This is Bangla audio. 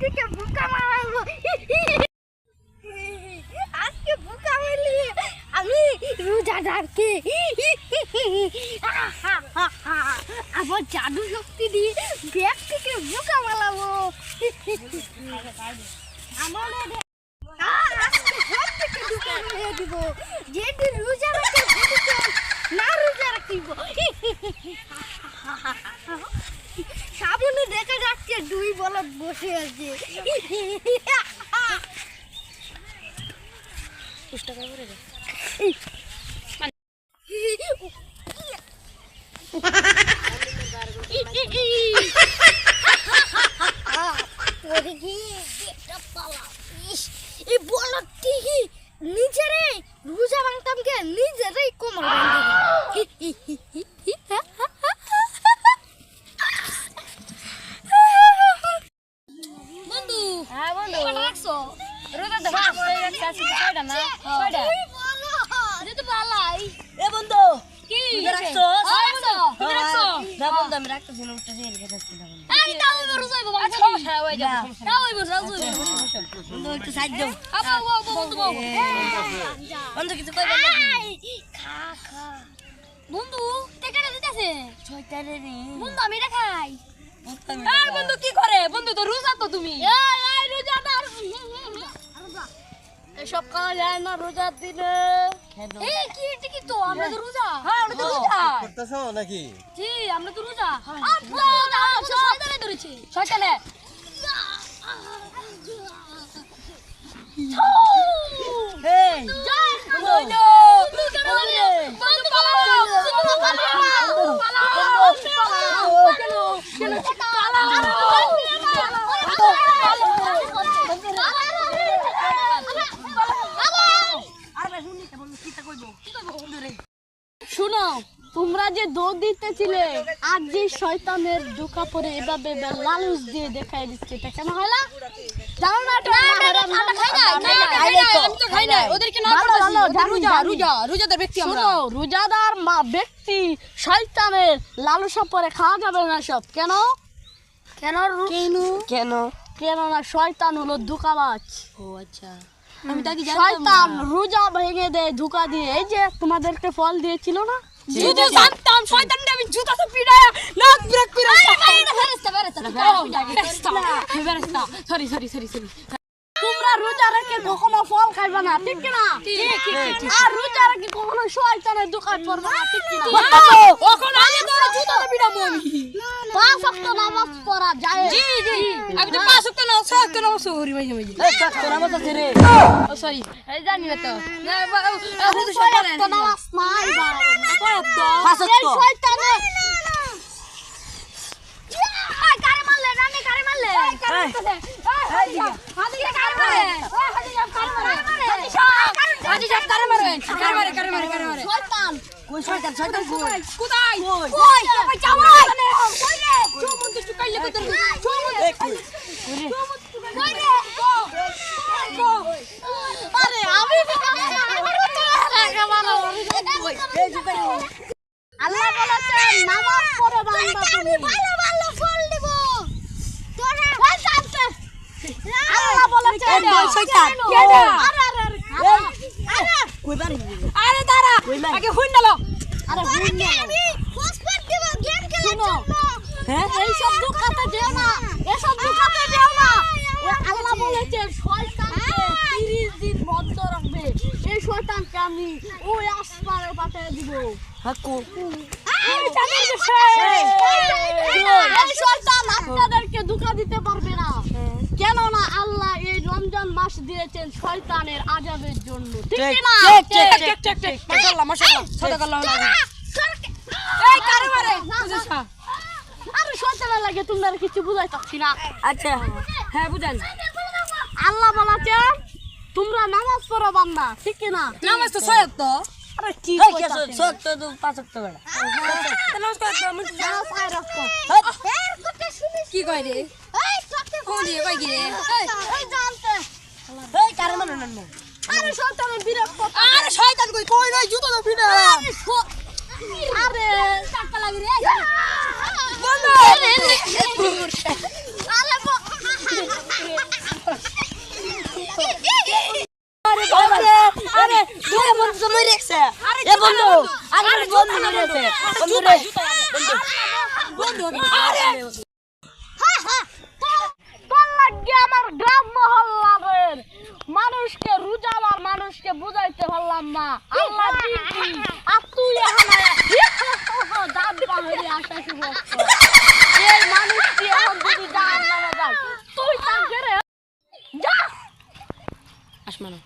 থেকে বুকা মারবো আজকে বুকা মারলি আমি রোজাদারকে। আবার জাদু শক্তি দিয়ে ব্যাগ থেকে বুকা মালাবো আমার আজকে দিব। যেদিন রোজা রাখতে না রোজা রাখিব। দুই বলদ বসে আছে। ওরে কি একটা পালা ইস, এই বলদটি কি নিজেরে রোজা ভাঙতাম কে নিজেরাই কোমর বন্ধু হ্যাঁ বন্ধু কটা রাখছো রোজা তো পাঁচ ছয়টা আছে ছয়টা না ছয়টা এটা তো ভালাই এ বন্ধু কি রোজা রাখছো? হ্যাঁ বন্ধু তুমি রাখছো না বন্ধু আমি রাখতেছি না উঠতেছি এর কাছে আসছি না বন্ধু। আমি তাও এবার রোজা বাবা আচ্ছা সমস্যা নাই, ওই যাব, না। সমস্যা নাই। তাও এবার রোজা বন্ধু একটু সাইড দাও আবা, ও, ও, বন্ধু, ও। বন্ধু কিছু কইবেন নাকি খা খা বন্ধু টেকাটা দিতেছে? বন্ধু আমি এটা খাই। বন্ধু কি করে? বন্ধু তো রোজা তো তুমি। রোজাদার এসব খাওয়া যায় না রোজার দিনে। এই কি এটা কি তো? আমরা তো রোজা? হ্যাঁ আমরা তো রোজা। করতেছো নাকি? জি আমরা তো রোজা। আমরা শয়তানে ধরেছি। ছয়টানে এই জয় বন্ধু। বন্ধু কেন বললে? বন্ধু পালাও বন্ধু পালাও পালাও কেন কেন শুনো তোমরা যে দৌড় দিতেছিলে আর যে শয়তানের ঢোকা পরে এভাবে লালুস দিয়ে দেখাই দিচ্ছে এটা কেন হয় না? রোজাদার ব্যক্তি আমরা। শোনো রোজাদার মা ব্যক্তি শয়তানের লালসা পরে খাওয়া যাবে না সব। কেন? কেন কেন কেন? কেন? না শয়তান হলো ধোকাবাজ। ও আচ্ছা। আমি তাকে শয়তান রোজা ভেঙে দেয় ধোকা দিয়ে। এই যে তোমাদেরকে ফল দিয়েছিল না? যদি জানতাম শয়তানটা আমি জুতা তো। পিড়ায়া নাক ব্রেক পিড়ায়া ফেরেশতা সরি সরি সরি সরি তোমরা রোজা রেখে কখনো ফল খাইবে না ঠিক না আর রোজা রেখে কখনো শয়তানের দোকান পড়বে না ঠিক না এখন আমি তো। জুতা তো পিড়াবো আমি পাঁচ ওয়াক্ত নামাজ পড়া যায় জি জি আমি তো। পাঁচ ওয়াক্ত না ছয় ওয়াক্ত নামাজ পড়ি মাঝে মাঝে এই কাজ তোর আমার কাছে রে ও সরি এই জানি না তো। না সকালে। ওয়াক্ত নামাজ নাই ভাই। কোথায় কই কই যাও কই রে চুমুন তো চুকাইলে কই তোর এই কই কই রে আরে আমি আল্লাহ আমি ফসফেট দিব গেম খেলার জন্য? এই সব দুঃখাতে যেও না এসব দুঃখাতে যেও না আল্লাহ বলেছে, শয়তানকে 30 দিন বন্ধ রাখবে এই শয়তানকে আমি ওই আসমানে পাঠিয়ে দিব হাকু আপনাদেরকে দিতে পারবে না। কেননা আল্লাহ এই রমজান মাস দিয়েছেন শয়তানের আজাবের জন্য। ঠিক ঠিক, না ঠিক, ঠিক, ঠিক ঠিক ঠিক মাশাআল্লাহ মাশাআল্লাহ সাদাকাল্লাহ এই কারে আরে শয়তানের লাগে তোমরা কিছু বুঝাইতাছি না। আচ্ছা হ্যাঁ বুঝান। আল্লাহ তোমরা নামাজ পড়ো বান্দা ঠিক কি না নামাজ তো ছয় ওয়াক্ত আরে কি এই কে কইতাছেন? শক্ত তো বেড়া। তো আমি নামাজ আয় রাখো। কি কয় রে? এই সত্যি কোন দিয়ে কয় কি রে? এই জানতে এই কারে মানে না আরে শয়তানের বিরক্ত আরে শয়তান কই? কই নাই জুতো তো ফিনা আরে আরে টাকা লাগি রে। দেখছে? এ বন্ধু আরে বন্ধু দেখছে বন্ধু রে। বন্ধু। আরে আমার গ্রাম মহল্লাদের মানুষকে রোজাওয়ার মানুষকে বুঝাইতে পারলাম না। আল্লাহ আর তুই এখন আসমানো।